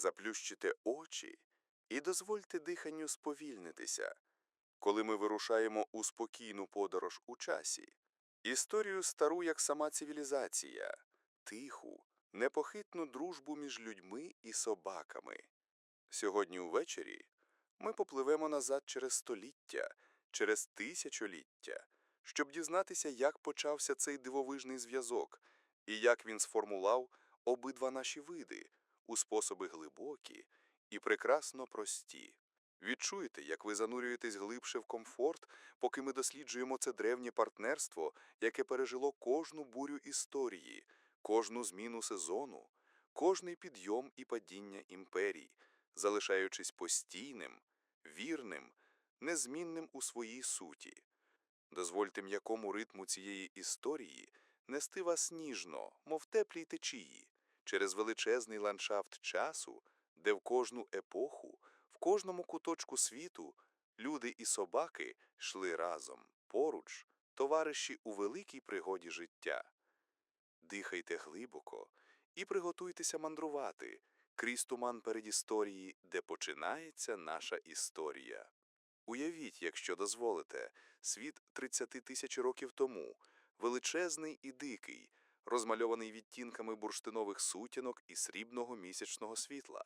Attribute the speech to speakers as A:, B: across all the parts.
A: Заплющите очі і дозвольте диханню сповільнитися, коли ми вирушаємо у спокійну подорож у часі. Історію стару, як сама цивілізація, тиху, непохитну дружбу між людьми і собаками. Сьогодні увечері ми попливемо назад через століття, через тисячоліття, щоб дізнатися, як почався цей дивовижний зв'язок і як він сформулав обидва наші види у способи глибокі і прекрасно прості. Відчуєте, як ви занурюєтесь глибше в комфорт, поки ми досліджуємо це древнє партнерство, яке пережило кожну бурю історії, кожну зміну сезону, кожний підйом і падіння імперій, залишаючись постійним, вірним, незмінним у своїй суті. Дозвольте м'якому ритму цієї історії нести вас ніжно, мов теплій течії, через величезний ландшафт часу, де в кожну епоху, в кожному куточку світу люди і собаки йшли разом, поруч, товариші у великій пригоді життя. Дихайте глибоко і приготуйтеся мандрувати крізь туман передісторії, де починається наша історія. Уявіть, якщо дозволите, світ 30 тисяч років тому, величезний і дикий, розмальований відтінками бурштинових сутінок і срібного місячного світла.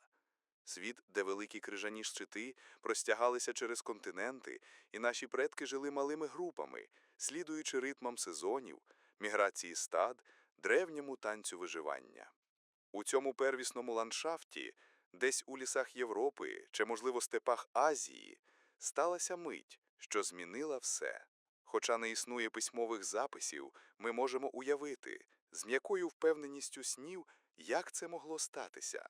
A: Світ, де великі крижані щити простягалися через континенти, і наші предки жили малими групами, слідуючи ритмам сезонів, міграції стад, древньому танцю виживання. У цьому первісному ландшафті, десь у лісах Європи чи, можливо, степах Азії, сталася мить, що змінила все. Хоча не існує письмових записів, ми можемо уявити, з м'якою впевненістю снів, як це могло статися.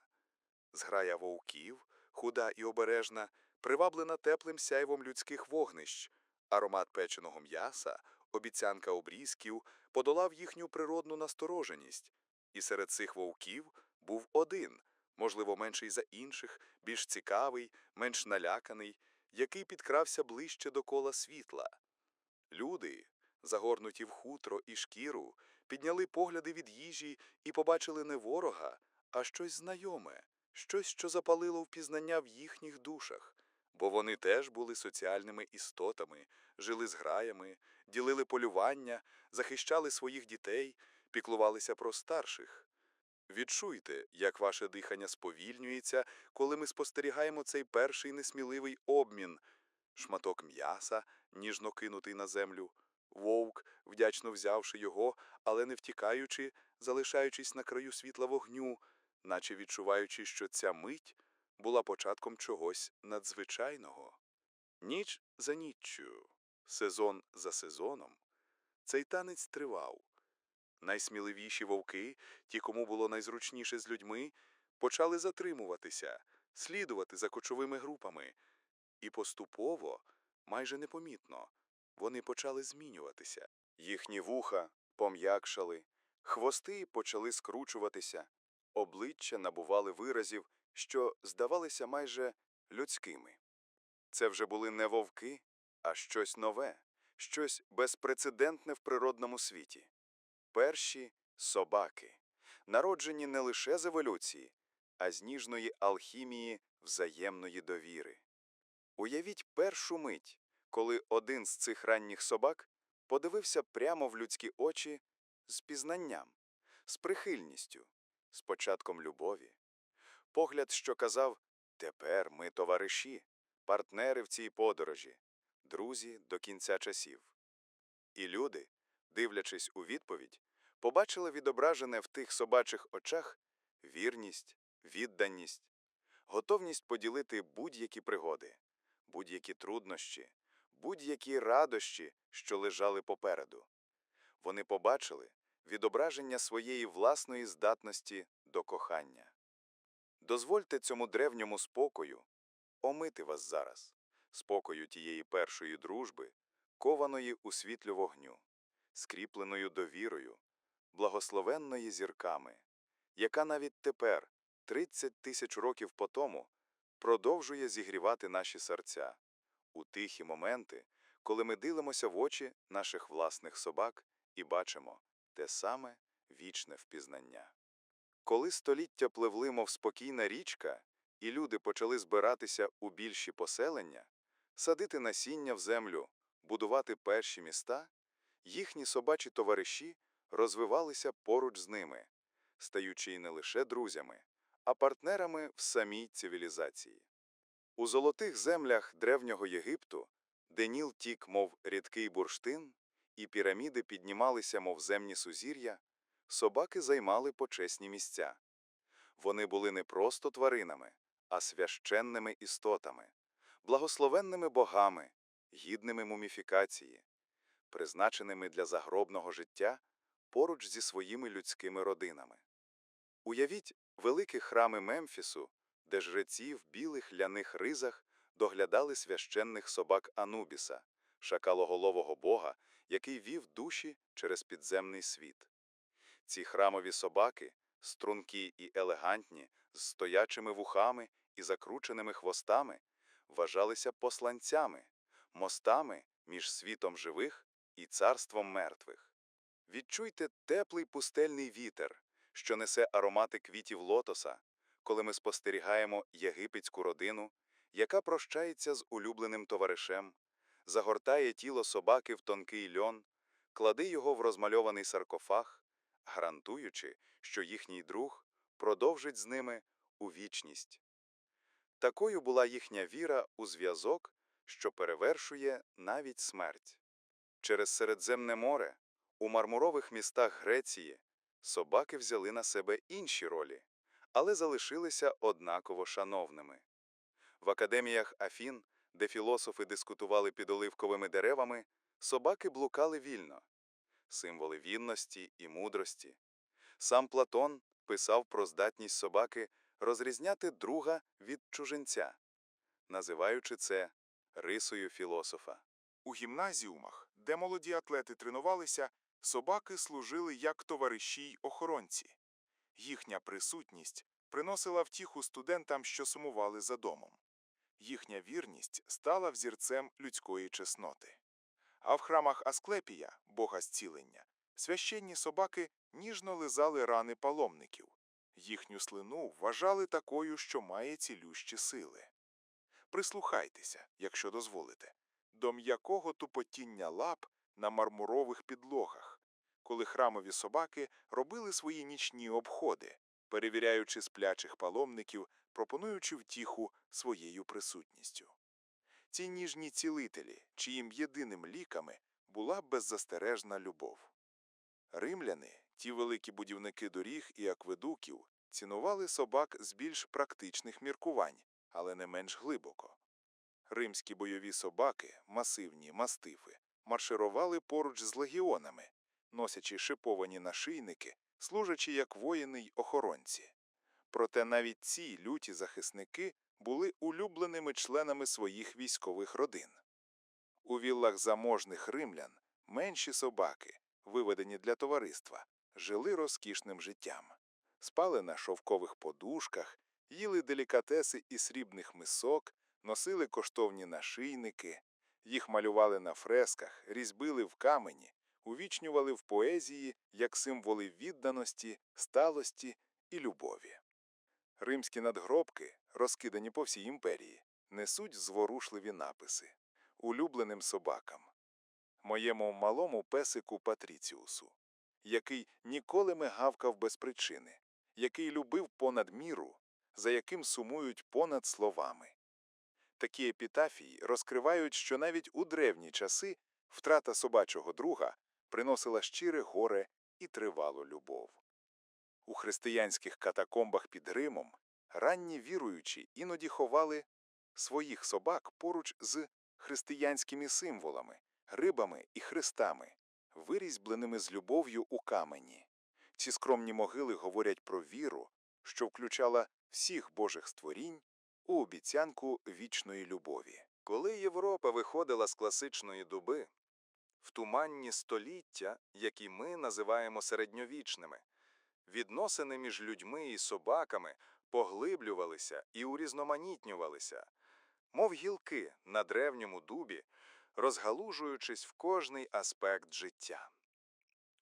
A: Зграя вовків, худа і обережна, приваблена теплим сяйвом людських вогнищ, аромат печеного м'яса, обіцянка обрізків подолав їхню природну настороженість. І серед цих вовків був один, можливо, менший за інших, більш цікавий, менш наляканий, який підкрався ближче до кола світла. Люди, загорнуті в хутро і шкіру, підняли погляди від їжі і побачили не ворога, а щось знайоме, щось, що запалило впізнання в їхніх душах, бо вони теж були соціальними істотами, жили з граями, ділили полювання, захищали своїх дітей, піклувалися про старших. Відчуйте, як ваше дихання сповільнюється, коли ми спостерігаємо цей перший несміливий обмін. Шматок м'яса, ніжно кинутий на землю, вовк, вдячно взявши його, але не втікаючи, залишаючись на краю світла вогню, наче відчуваючи, що ця мить була початком чогось надзвичайного. Ніч за ніччю, сезон за сезоном, цей танець тривав. Найсміливіші вовки, ті, кому було найзручніше з людьми, почали затримуватися, слідувати за кочовими групами, і поступово, майже непомітно, вони почали змінюватися. Їхні вуха пом'якшали, хвости почали скручуватися, обличчя набували виразів, що здавалися майже людськими. Це вже були не вовки, а щось нове, щось безпрецедентне в природному світі. Перші собаки, народжені не лише з еволюції, а з ніжної алхімії взаємної довіри. Уявіть першу мить, коли один з цих ранніх собак подивився прямо в людські очі з пізнанням, з прихильністю, з початком любові. Погляд, що казав «Тепер ми товариші, партнери в цій подорожі, друзі до кінця часів». І люди, дивлячись у відповідь, побачили відображене в тих собачих очах вірність, відданість, готовність поділити будь-які пригоди, будь-які труднощі, будь-які радощі, що лежали попереду. Вони побачили відображення своєї власної здатності до кохання. Дозвольте цьому древньому спокою омити вас зараз, спокою тієї першої дружби, кованої у світлю вогню, скріпленою довірою, благословенної зірками, яка навіть тепер, 30 тисяч років по тому, продовжує зігрівати наші серця у тихі моменти, коли ми дивимося в очі наших власних собак і бачимо те саме вічне впізнання. Коли століття пливли, мов спокійна річка,
B: і люди почали збиратися у більші поселення, садити насіння в землю, будувати перші міста, їхні собачі товариші розвивалися поруч з ними, стаючи не лише друзями, а партнерами в самій цивілізації. У золотих землях древнього Єгипту, де Ніл тік, мов рідкий бурштин, і піраміди піднімалися, мов земні сузір'я, собаки займали почесні місця. Вони були не просто тваринами, а священними істотами, благословенними богами, гідними муміфікації, призначеними для загробного життя поруч зі своїми людськими родинами. Уявіть великі храми Мемфісу, де жреці в білих ляних ризах доглядали священних собак Анубіса, шакалоголового бога, який вів душі через підземний світ. Ці храмові собаки, стрункі і елегантні, з стоячими вухами і закрученими хвостами, вважалися посланцями, мостами між світом живих і царством мертвих. Відчуйте теплий пустельний вітер, що несе аромати квітів лотоса, коли ми спостерігаємо єгипетську родину, яка прощається з улюбленим товаришем, загортає тіло собаки в тонкий льон, кладе його в розмальований саркофаг, гарантуючи, що їхній друг продовжить з ними у вічність. Такою була їхня віра у зв'язок, що перевершує навіть смерть. Через Середземне море, у мармурових містах Греції, собаки взяли на себе інші ролі, але залишилися однаково шановними. В академіях Афін, де філософи дискутували під оливковими деревами, собаки блукали вільно – символи вінності і мудрості. Сам Платон писав про здатність собаки розрізняти друга від чужинця, називаючи це рисою філософа.
C: У гімназіумах, де молоді атлети тренувалися, собаки служили як товариші й охоронці. Їхня присутність приносила втіху студентам, що сумували за домом. Їхня вірність стала взірцем людської чесноти. А в храмах Асклепія, бога зцілення, священні собаки ніжно лизали рани паломників. Їхню слину вважали такою, що має цілющі сили. Прислухайтеся, якщо дозволите, до м'якого тупотіння лап на мармурових підлогах, коли храмові собаки робили свої нічні обходи, перевіряючи сплячих паломників, пропонуючи втіху своєю присутністю. Ці ніжні цілителі, чиїм єдиним ліками була беззастережна любов. Римляни, ті великі будівники доріг і акведуків, цінували собак з більш практичних міркувань, але не менш глибоко. Римські бойові собаки, масивні мастифи, марширували поруч з легіонами, носячи шиповані нашийники, служачи як воїни й охоронці. Проте навіть ці люті захисники були улюбленими членами своїх військових родин. У віллах заможних римлян менші собаки, виведені для товариства, жили розкішним життям, спали на шовкових подушках, їли делікатеси із срібних мисок, носили коштовні нашийники, їх малювали на фресках, різьбили в камені, увічнювали в поезії як символи відданості, сталості і любові. Римські надгробки, розкидані по всій імперії, несуть зворушливі написи улюбленим собакам, моєму малому песику Патріціусу, який ніколи не гавкав без причини, який любив понад міру, за яким сумують понад словами. Такі епітафії розкривають, що навіть у древні часи втрата собачого друга приносила щире горе і тривалу любов. У християнських катакомбах під Римом ранні віруючі іноді ховали своїх собак поруч з християнськими символами, рибами і хрестами, вирізьбленими з любов'ю у камені. Ці скромні могили говорять про віру, що включала всіх божих створінь у обіцянку вічної любові.
B: Коли Європа виходила з класичної дуби, в туманні століття, які ми називаємо середньовічними, відносини між людьми і собаками поглиблювалися і урізноманітнювалися, мов гілки на древньому дубі, розгалужуючись в кожний аспект життя.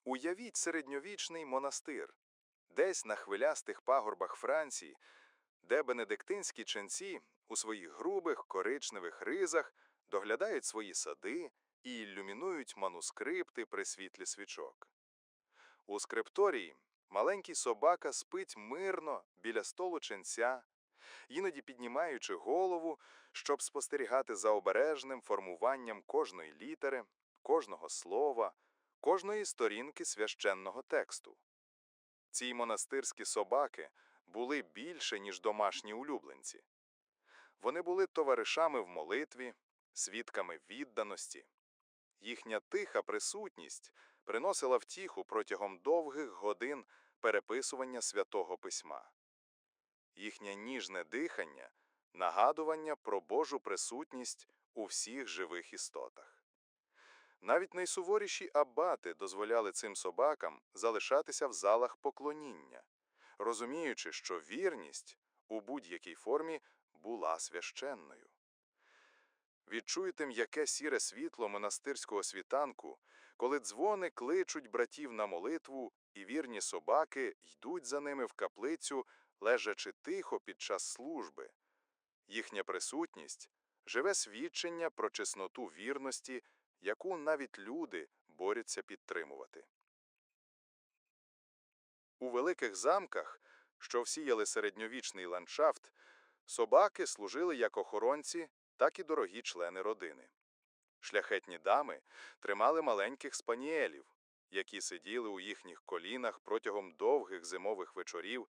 B: Уявіть середньовічний монастир. Десь на хвилястих пагорбах Франції де бенедиктинські ченці у своїх грубих коричневих ризах доглядають свої сади і ілюмінують манускрипти при світлі свічок. У скрипторії маленький собака спить мирно біля столу ченця, іноді піднімаючи голову, щоб спостерігати за обережним формуванням кожної літери, кожного слова, кожної сторінки священного тексту. Ці монастирські собаки були більше, ніж домашні улюбленці. Вони були товаришами в молитві, свідками відданості. Їхня тиха присутність приносила втіху протягом довгих годин переписування святого письма. Їхнє ніжне дихання нагадування про Божу присутність у всіх живих істотах. Навіть найсуворіші абати дозволяли цим собакам залишатися в залах поклоніння, розуміючи, що вірність у будь-якій формі була священною. Відчуєте м'яке сіре світло монастирського світанку, коли дзвони кличуть братів на молитву, і вірні собаки йдуть за ними в каплицю, лежачи тихо під час служби. Їхня присутність живе свідчення про чесноту вірності, яку навіть люди борються підтримувати. У великих замках, що всіяли середньовічний ландшафт, собаки служили як охоронці, так і дорогі члени родини. Шляхетні дами тримали маленьких спаніелів, які сиділи у їхніх колінах протягом довгих зимових вечорів,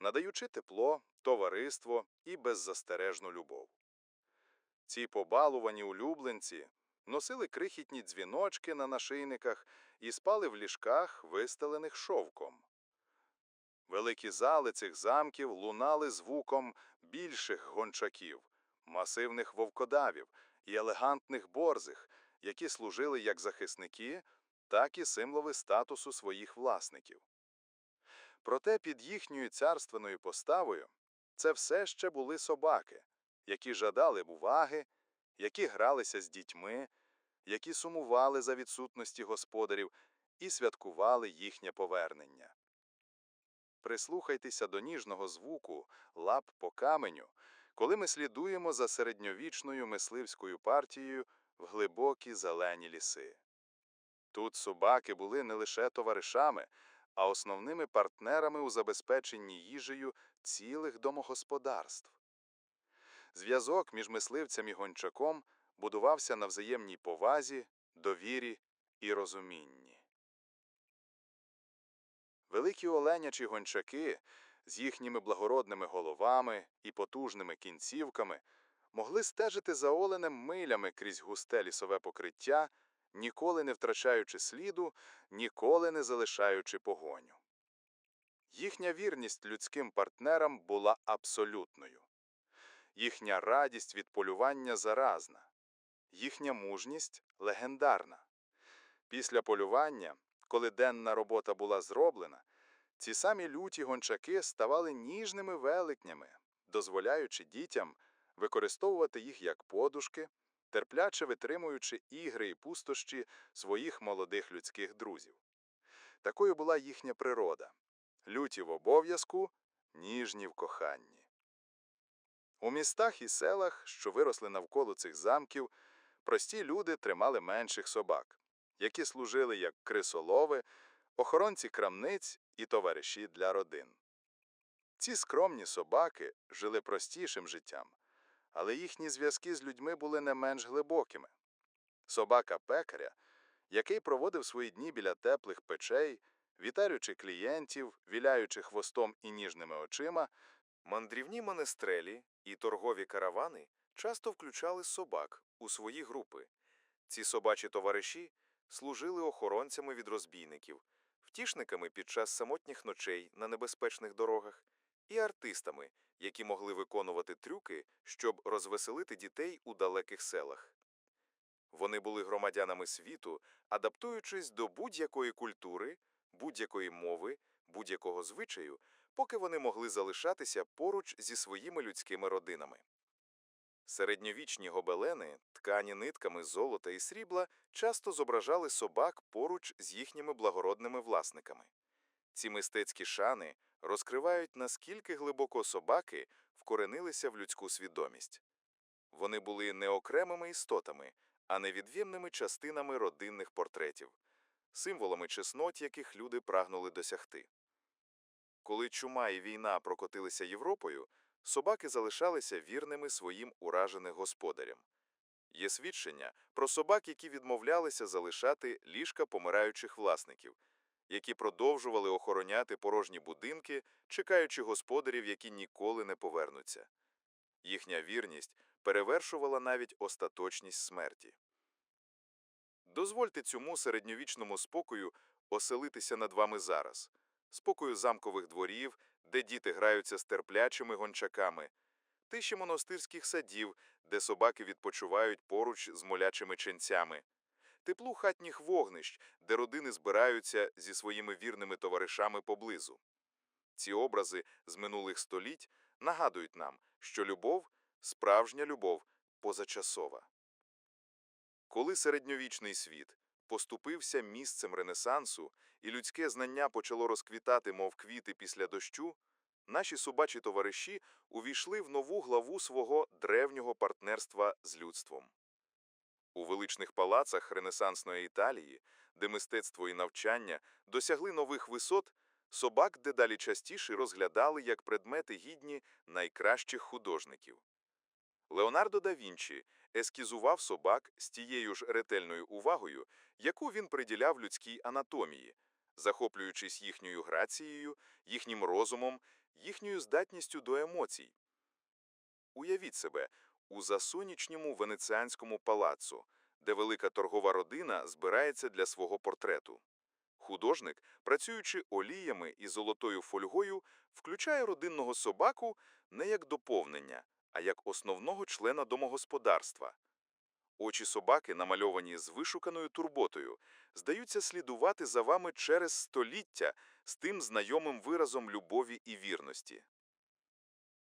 B: надаючи тепло, товариство і беззастережну любов. Ці побалувані улюбленці носили крихітні дзвіночки на нашийниках і спали в ліжках, вистелених шовком. Великі зали цих замків лунали звуком більших гончаків, масивних вовкодавів і елегантних борзих, які служили як захисники, так і символи статусу своїх власників. Проте під їхньою царственною поставою це все ще були собаки, які жадали б уваги, які гралися з дітьми, які сумували за відсутності господарів і святкували їхнє повернення. Прислухайтеся до ніжного звуку лап по каменю, коли ми слідуємо за середньовічною мисливською партією в глибокі зелені ліси. Тут собаки були не лише товаришами, а основними партнерами у забезпеченні їжею цілих домогосподарств. Зв'язок між мисливцем і гончаком будувався на взаємній повазі, довірі і розумінні. Великі оленячі гончаки з їхніми благородними головами і потужними кінцівками могли стежити за оленем милями крізь густе лісове покриття, ніколи не втрачаючи сліду, ніколи не залишаючи погоню. Їхня вірність людським партнерам була абсолютною. Їхня радість від полювання заразна, їхня мужність легендарна. Після полювання, коли денна робота була зроблена, ці самі люті гончаки ставали ніжними великнями, дозволяючи дітям використовувати їх як подушки, терпляче витримуючи ігри і пустощі своїх молодих людських друзів. Такою була їхня природа люті в обов'язку, ніжні в коханні. У містах і селах, що виросли навколо цих замків, прості люди тримали менших собак, які служили як крисолови, охоронці крамниць і товариші для родин. Ці скромні собаки жили простішим життям, але їхні зв'язки з людьми були не менш глибокими. Собака пекаря, який проводив свої дні біля теплих печей, вітаючи клієнтів, віляючи хвостом і ніжними очима,
D: Мандрівні монестрелі і торгові каравани часто включали собак у свої групи. Ці собачі товариші служили охоронцями від розбійників, втішниками під час самотніх ночей на небезпечних дорогах і артистами, які могли виконувати трюки, щоб розвеселити дітей у далеких селах. Вони були громадянами світу, адаптуючись до будь-якої культури, будь-якої мови, будь-якого звичаю, поки вони могли залишатися поруч зі своїми людськими родинами. Середньовічні гобелени, ткані нитками золота і срібла, часто зображали собак поруч з їхніми благородними власниками. Ці мистецькі шани розкривають, наскільки глибоко собаки
B: вкоренилися в людську свідомість. Вони були не окремими істотами, а невід'ємними частинами родинних портретів, символами чеснот, яких люди прагнули досягти. Коли чума і війна прокотилися Європою, собаки залишалися вірними своїм ураженим господарям. Є свідчення про собак, які відмовлялися залишати ліжка помираючих власників, які продовжували охороняти порожні будинки, чекаючи господарів, які ніколи не повернуться. Їхня вірність перевершувала навіть остаточність смерті. Дозвольте цьому середньовічному спокою оселитися над вами зараз, спокою замкових дворів, де діти граються з терплячими гончаками, тиші монастирських садів, де собаки відпочивають поруч з молячими ченцями, теплу хатніх вогнищ, де родини збираються зі своїми вірними товаришами поблизу. Ці образи з минулих століть нагадують нам, що любов, справжня любов, позачасова. Коли середньовічний світ поступився місцем Ренесансу і людське знання почало розквітати, мов квіти після дощу, наші собачі товариші увійшли в нову главу свого древнього партнерства з людством. У величних палацах Ренесансної Італії, де мистецтво і навчання досягли нових висот, собак дедалі частіше розглядали як предмети гідні найкращих художників. Леонардо да Вінчі ескізував собак з тією ж ретельною увагою, яку він приділяв людській анатомії, захоплюючись їхньою грацією, їхнім розумом, їхньою здатністю до емоцій. Уявіть себе у засонічньому венеціанському палацу, де велика торгова родина збирається для свого портрету. Художник, працюючи оліями і золотою фольгою, включає родинного собаку не як доповнення, а як основного члена домогосподарства. Очі собаки, намальовані з вишуканою турботою, здаються слідувати за вами через століття з тим знайомим виразом любові і вірності.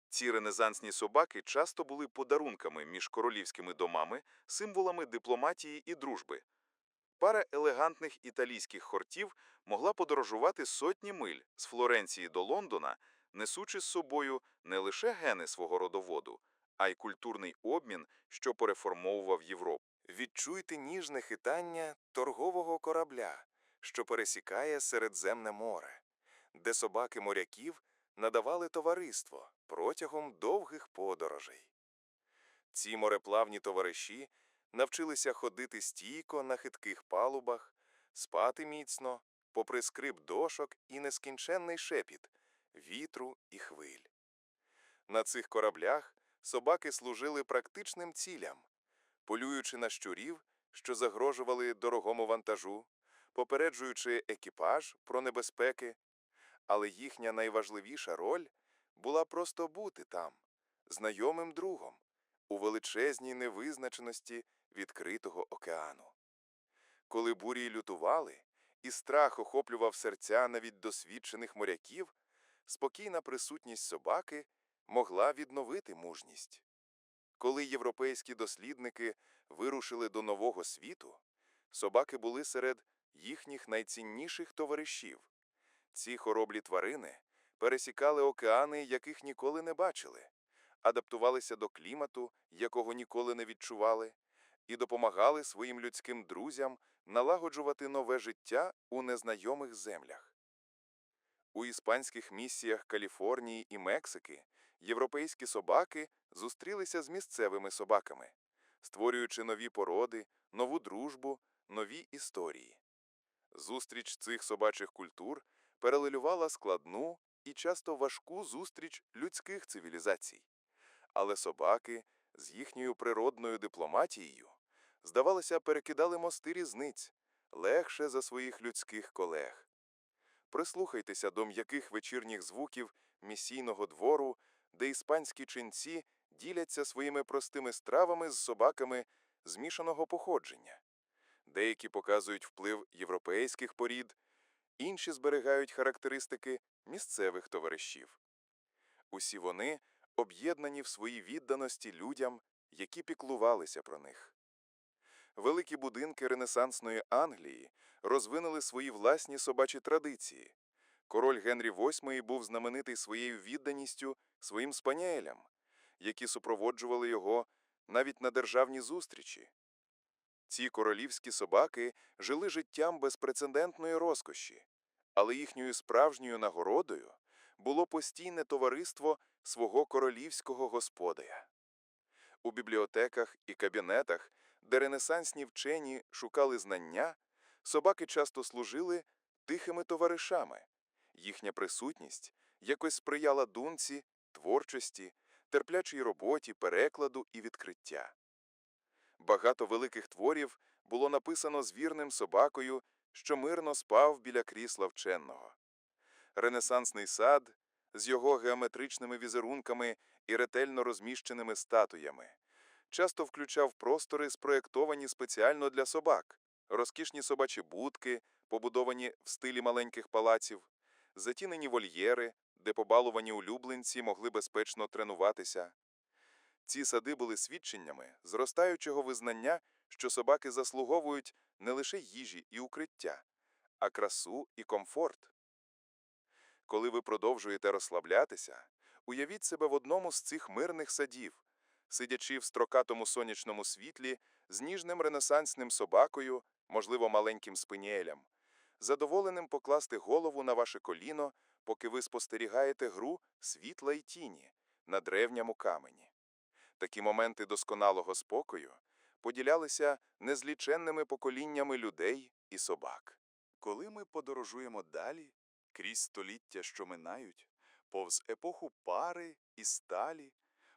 B: Ці ренезансні собаки часто були подарунками між королівськими домами, символами дипломатії і дружби. Пара елегантних італійських хортів могла подорожувати сотні миль з Флоренції до Лондона, несучи з собою не лише гени свого родоводу, а й культурний обмін, що переформовував Європу.
E: Відчуйте ніжне хитання торгового корабля, що пересікає Середземне море, де собаки моряків надавали товариство протягом довгих подорожей. Ці мореплавні товариші навчилися ходити стійко на хитких палубах, спати міцно, попри скрип дошок і нескінченний шепіт вітру і хвиль. На цих кораблях собаки служили практичним цілям, полюючи на щурів, що загрожували дорогому вантажу, попереджуючи екіпаж про небезпеки, але їхня найважливіша роль була просто бути там, знайомим другом, у величезній невизначеності відкритого океану. Коли бурі лютували, і страх охоплював серця навіть досвідчених моряків, спокійна присутність собаки могла відновити мужність. Коли європейські дослідники вирушили до нового світу, собаки були серед їхніх найцінніших товаришів. Ці хороблі тварини пересікали океани, яких ніколи не бачили, адаптувалися до клімату, якого ніколи не відчували, і допомагали своїм людським друзям налагоджувати нове життя у незнайомих землях. У іспанських місіях Каліфорнії і Мексики європейські собаки зустрілися з місцевими собаками, створюючи нові породи, нову дружбу, нові історії. Зустріч цих собачих культур перелилювала складну і часто важку зустріч людських цивілізацій. Але собаки з їхньою природною дипломатією, здавалося, перекидали мости різниць легше за своїх людських колег. Прислухайтеся до м'яких вечірніх звуків місійного двору, де іспанські ченці діляться своїми простими стравами з собаками змішаного походження. Деякі показують вплив європейських порід, інші зберігають характеристики місцевих товаришів. Усі вони об'єднані в своїй відданості людям, які піклувалися про них. Великі будинки Ренесансної Англії розвинули свої власні собачі традиції.
B: Король Генрі VIII був знаменитий своєю відданістю своїм спаніелям, які супроводжували його навіть на державні зустрічі. Ці королівські собаки жили життям безпрецедентної розкоші, але їхньою справжньою нагородою було постійне товариство свого королівського господаря. У бібліотеках і кабінетах, де ренесансні вчені шукали знання, собаки часто служили тихими товаришами. Їхня присутність якось сприяла думці, творчості, терплячій роботі, перекладу і відкриття. Багато великих творів було написано з вірним собакою, що мирно спав біля крісла вченого. Ренесансний сад з його геометричними візерунками і ретельно розміщеними статуями часто включав простори, спроєктовані спеціально для собак, розкішні собачі будки, побудовані в стилі маленьких палаців, затінені вольєри, де побалувані улюбленці могли безпечно тренуватися. Ці сади були свідченнями зростаючого визнання, що собаки заслуговують не лише їжі і укриття, а красу і комфорт. Коли ви продовжуєте розслаблятися, уявіть себе в одному з цих мирних садів, сидячи в строкатому сонячному світлі з ніжним ренесансним собакою, можливо, маленьким спиніелем, задоволеним покласти голову на ваше коліно, поки ви спостерігаєте гру світла й тіні на древньому камені. Такі моменти досконалого спокою поділялися незліченними поколіннями людей і собак.
C: Коли ми подорожуємо далі, крізь століття, що минають, повз епоху пари і сталі,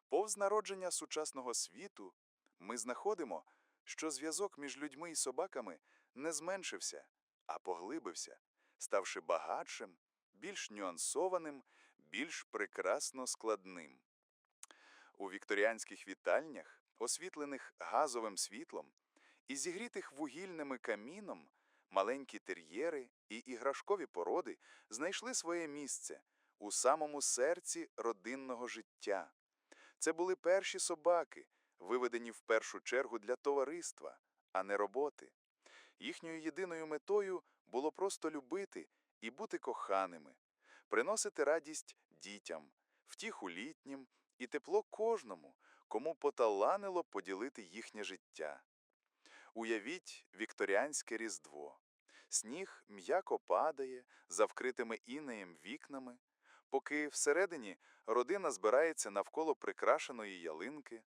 C: повз народження сучасного світу, ми знаходимо, що зв'язок між людьми і собаками не зменшився, а поглибився, ставши багатшим, більш нюансованим, більш прекрасно складним. У вікторіанських вітальнях, освітлених газовим світлом і зігрітих вугільними каміном, маленькі тер'єри і іграшкові породи знайшли своє місце у самому серці родинного життя. Це були перші собаки, виведені в першу чергу для товариства, а не роботи. Їхньою єдиною метою було просто любити і бути коханими, приносити радість дітям, втіху літнім і тепло кожному, кому поталанило поділити їхнє життя. Уявіть вікторіанське різдво. Сніг м'яко падає за вкритими інеєм вікнами, поки всередині родина збирається навколо прикрашеної ялинки.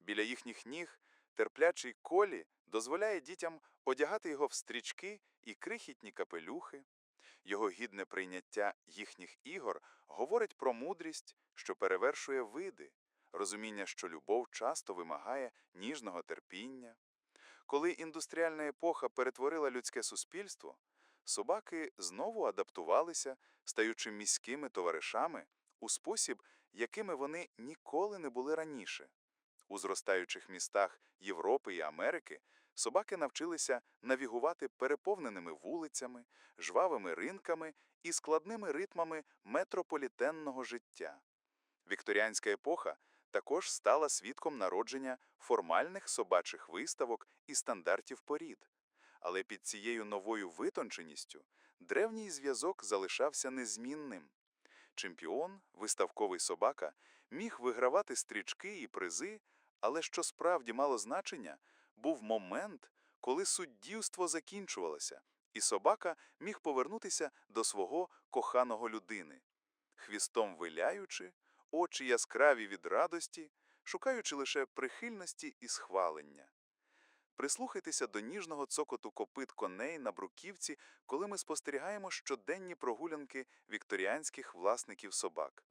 C: Біля їхніх ніг терплячий колі дозволяє дітям одягати його в стрічки і крихітні капелюхи. Його гідне прийняття їхніх ігор говорить про мудрість, що перевершує види, розуміння, що любов часто вимагає ніжного терпіння. Коли індустріальна епоха перетворила людське суспільство, собаки знову адаптувалися, стаючи міськими товаришами у спосіб, якими вони ніколи не були раніше. У зростаючих містах Європи і Америки собаки навчилися навігувати переповненими вулицями, жвавими ринками і складними ритмами метрополітенного життя. Вікторіанська епоха також стала свідком народження формальних собачих виставок і стандартів порід. Але під цією новою витонченістю древній зв'язок залишався незмінним. Чемпіон, виставковий собака, міг вигравати стрічки і призи, але що справді мало значення, був момент, коли суддівство закінчувалося, і собака міг повернутися до свого коханого людини. Хвістом виляючи, очі яскраві від радості, шукаючи лише прихильності і схвалення. Прислухайтеся до ніжного цокоту копит коней на бруківці, коли ми спостерігаємо щоденні прогулянки вікторіанських власників собак.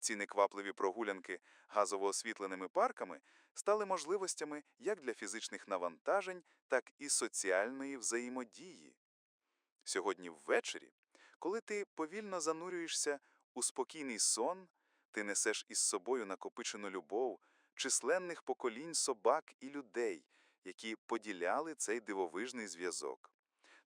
C: Ці неквапливі прогулянки газово освітленими парками стали можливостями як для фізичних навантажень, так і соціальної взаємодії. Сьогодні ввечері, коли ти повільно занурюєшся у спокійний сон, ти несеш із собою накопичену любов численних поколінь собак і людей, які поділяли цей дивовижний зв'язок.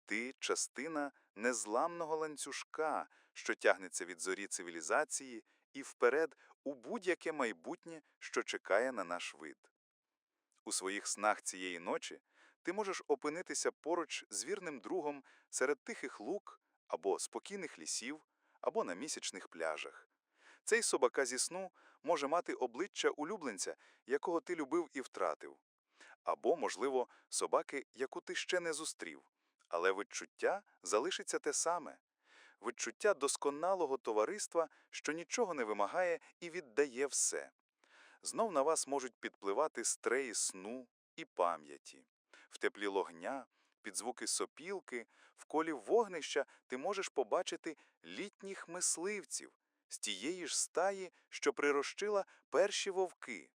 C: Ти частина незламного ланцюжка, що тягнеться від зорі цивілізації і вперед у будь-яке майбутнє, що чекає на наш вид. У своїх снах цієї ночі ти можеш опинитися поруч з вірним другом серед тихих лук або спокійних лісів,
B: або на місячних пляжах. Цей собака зі сну може мати обличчя улюбленця, якого ти любив і втратив. Або, можливо, собаки, яку ти ще не зустрів. Але відчуття залишиться те саме. Відчуття досконалого товариства, що нічого не вимагає і віддає все. Знов на вас можуть підпливати стреї сну і пам'яті. В теплі логня, під звуки сопілки, в колі вогнища ти можеш побачити літніх мисливців з тієї ж стаї, що прирощила перші вовки.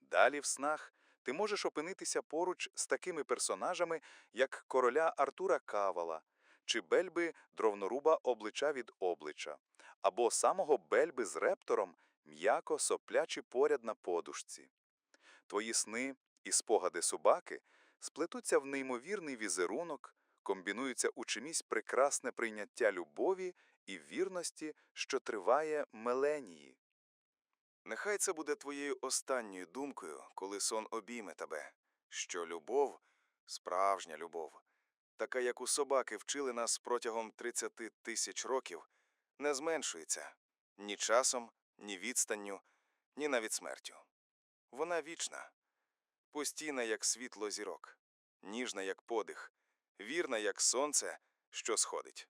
B: Далі в снах ти можеш опинитися поруч з такими персонажами, як короля Артура Кавала чи бельби дровноруба облича від облича, або самого бельби з рептором, м'яко соплячі поряд на подушці. Твої сни і спогади собаки сплетуться в неймовірний візерунок, комбінуються у чимсь прекрасне прийняття любові і вірності, що триває меленії.
E: Нехай це буде твоєю останньою думкою, коли сон обійме тебе, що любов, справжня любов, така як у собаки вчили нас протягом 30 тисяч років, не зменшується ні часом, ні відстанню, ні навіть смертю. Вона вічна, постійна, як світло зірок, ніжна, як подих, вірна, як сонце, що сходить.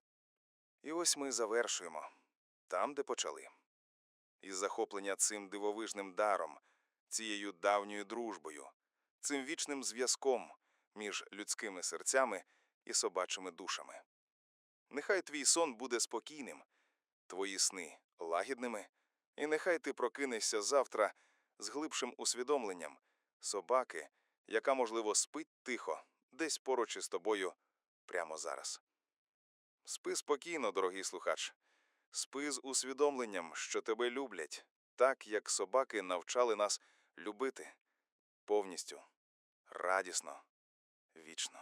E: І ось ми завершуємо там, де почали. Із захоплення цим дивовижним даром, цією давньою дружбою, цим вічним зв'язком між людськими серцями і собачими душами. Нехай твій сон буде спокійним, твої сни лагідними, і нехай ти прокинешся завтра з глибшим усвідомленням собаки, яка, можливо, спить тихо, десь поруч із тобою прямо зараз. Спи спокійно, дорогий слухач. Спи з усвідомленням, що тебе люблять, так як собаки навчали нас любити повністю, радісно, вічно.